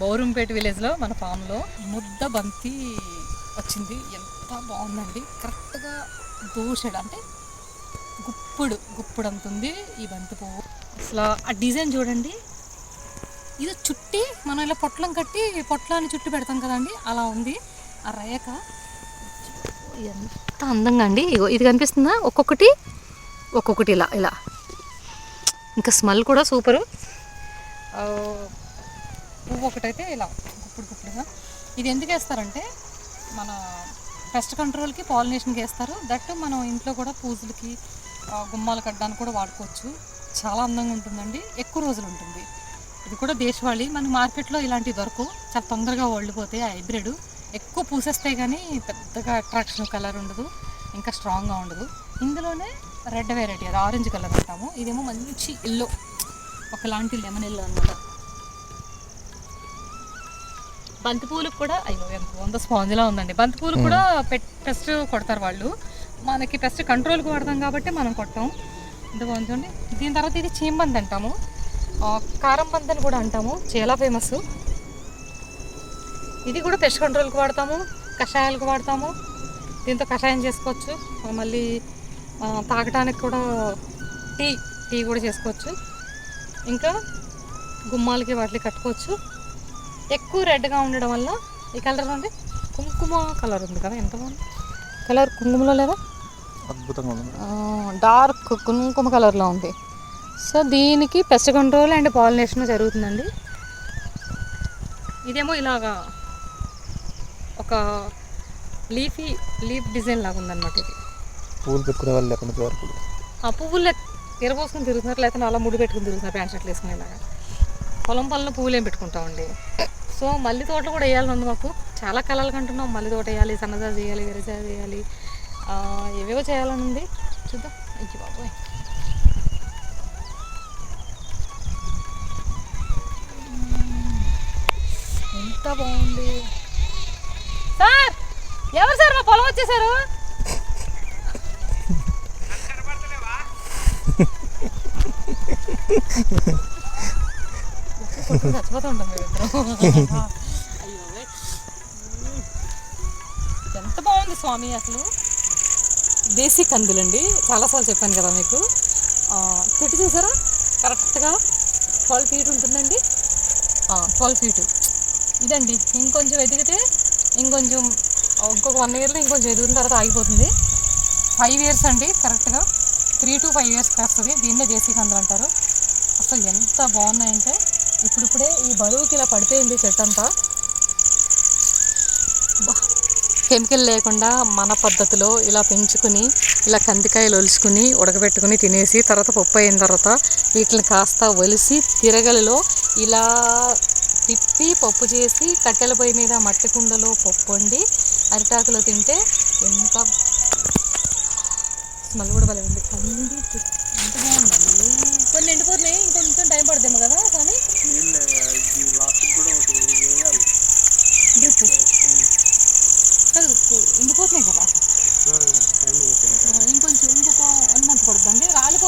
బౌరంపేట విలేజ్లో మన ఫామ్లో ముద్ద బంతి వచ్చింది. ఎంత బాగుందండి. కరెక్ట్గా దూషడు అంటే గుప్పుడు గుప్పుడు అంతుంది ఈ బంతి పువ్వు. అసలు ఆ డిజైన్ చూడండి. ఇది చుట్టి మనం ఇలా పొట్లం కట్టి పొట్లాన్ని చుట్టి పెడతాం కదండి. అలా ఉంది. ఆ రేఖ ఎంత అందంగా అండి. ఇది కనిపిస్తుందా? ఒక్కొక్కటి ఒక్కొక్కటి ఇలా ఇలా. ఇంకా స్మెల్ కూడా సూపరు. పువ్వు ఒకటైతే ఇలా గుప్పుడు గుప్పుడుగా. ఇది ఎందుకు వేస్తారంటే మన పెస్ట్ కంట్రోల్కి పాలినేషన్కి వేస్తారు. దట్ మనం ఇంట్లో కూడా పూజలకి గుమ్మాలు కట్టడానికి కూడా వాడుకోవచ్చు. చాలా అందంగా ఉంటుందండి. ఎక్కువ రోజులు ఉంటుంది. ఇది కూడా దేశవాళీ. మన మార్కెట్లో ఇలాంటివి దొరకవు. చాలా తొందరగా ఓడిపోతాయి హైబ్రిడ్. ఎక్కువ పూసేస్తాయి కానీ పెద్దగా అట్రాక్షన్ కలర్ ఉండదు ఇంకా స్ట్రాంగ్గా ఉండదు. ఇందులోనే రెడ్ వెరైటీ అది ఆరెంజ్ కలర్ అంటాము. ఇదేమో మంచి ఎల్లో ఒకలాంటి లెమన్ ఎల్లో అనమాట బంతిపూలకు కూడా అయ్యో ఎంత వంద స్పాంజ్లా ఉందండి. బంతిపూలు కూడా పెట్ పెస్ట్ కొడతారు వాళ్ళు. మనకి పెస్ట్ కంట్రోల్కి వాడతాం కాబట్టి మనం కొట్టాం. ఇంత బాగుంది చూడండి. దీని తర్వాత ఇది చీంబంది అంటాము. కారం బంతి అని కూడా అంటాము. చాలా ఫేమస్ ఇది కూడా పెస్ట్ కంట్రోల్కి వాడతాము కషాయాలకు వాడతాము. దీంతో కషాయం చేసుకోవచ్చు. మళ్ళీ తాగటానికి కూడా టీ టీ కూడా చేసుకోవచ్చు. ఇంకా గుమ్మాలకి వాటికి కట్టుకోవచ్చు. ఎక్కువ రెడ్గా ఉండడం వల్ల ఈ కలర్ అంటే కుంకుమ కలర్ ఉంది కదా ఎంత బాగుంది? కలర్ కుంకుమలో లేదా? అద్భుతంగా ఉంది. డార్క్ కుంకుమ కలర్లో ఉంది. సో దీనికి పెస్ట్ కంట్రోల్ అండ్ పాలినేషన్ జరుగుతుందండి. ఇదేమో ఇలాగా ఒక లీఫీ లీఫ్ డిజైన్ లాగా ఉందన్నమాట ఇది. పూలు పెట్టుకునే వాళ్ళు లేకుండా వరకు ఆ పువ్వులు ఎరబోసుకుని తిరుగుతున్నారు లేకపోతే అలా ముడి పెట్టుకుని తిరుగుతున్నారు ప్యాంట్ షర్ట్లు వేసుకునేలాగా. పొలం పనులు పువ్వులు ఏం పెట్టుకుంటామండి సో మల్లి తోటలు కూడా వేయాలని ఉంది మాకు. చాలా కళలు కంటున్నాం. మల్లి తోట వేయాలి సన్నజా చేయాలి వెరజా చేయాలి ఏవేవో చేయాలని ఉంది. చూద్దాం. అయ్యి బాబోయ్. ఎంత బాగుంది. సార్ ఎవరు సార్ మా పొలం వచ్చేసారు? చచ్చిపోతూ ఎంత బాగుంది స్వామి అసలు. దేశీ కందులండి. చాలాసార్లు చెప్పాను కదా మీకు. చెట్టు చూసారా? కరెక్ట్గా ట్వెల్వ్ ఫీట్ ఉంటుందండి. Twelve feet. ఇదండి ఇంకొంచెం ఎదిగితే ఇంకొంచెం ఇంకొక వన్ ఇయర్లో ఇంకొంచెం ఎదిగిన తర్వాత ఆగిపోతుంది. ఫైవ్ ఇయర్స్ అండి కరెక్ట్గా త్రీ టు ఫైవ్ ఇయర్స్కి వస్తుంది దీన్నే దేశీ కందులు అంటారు. అసలు ఎంత బాగున్నాయంటే ఇప్పుడిప్పుడే ఈ బరువుకి ఇలా పడిపోయింది చెట్టు అంతా. కెమికల్ లేకుండా మన పద్ధతిలో ఇలా పెంచుకుని ఇలా కందికాయలు ఒలుచుకుని ఉడకబెట్టుకుని తినేసి తర్వాత పప్పు అయిన తర్వాత వీటిని కాస్త ఒలిసి తిరగలిలో ఇలా తిప్పి పప్పు చేసి కట్టెల పొయ్యి మీద మట్టి కుండలో పప్పు వండి అరిటాకులో తింటే ఎంత స్మెల్ కూడా భలే ఉంది. ఎంత బాగుందండి కొన్ని ఎండిపోతున్నాయి ఇంకొంచెం టైం పడుతుందేమో కదా కానీ. డ్రిప్ కాదు కు- ఎండిపోతున్నాయి కదా. ఇంకొంచెం ఇంకొక వన్ మంత్ పడుతుందండి. రాలి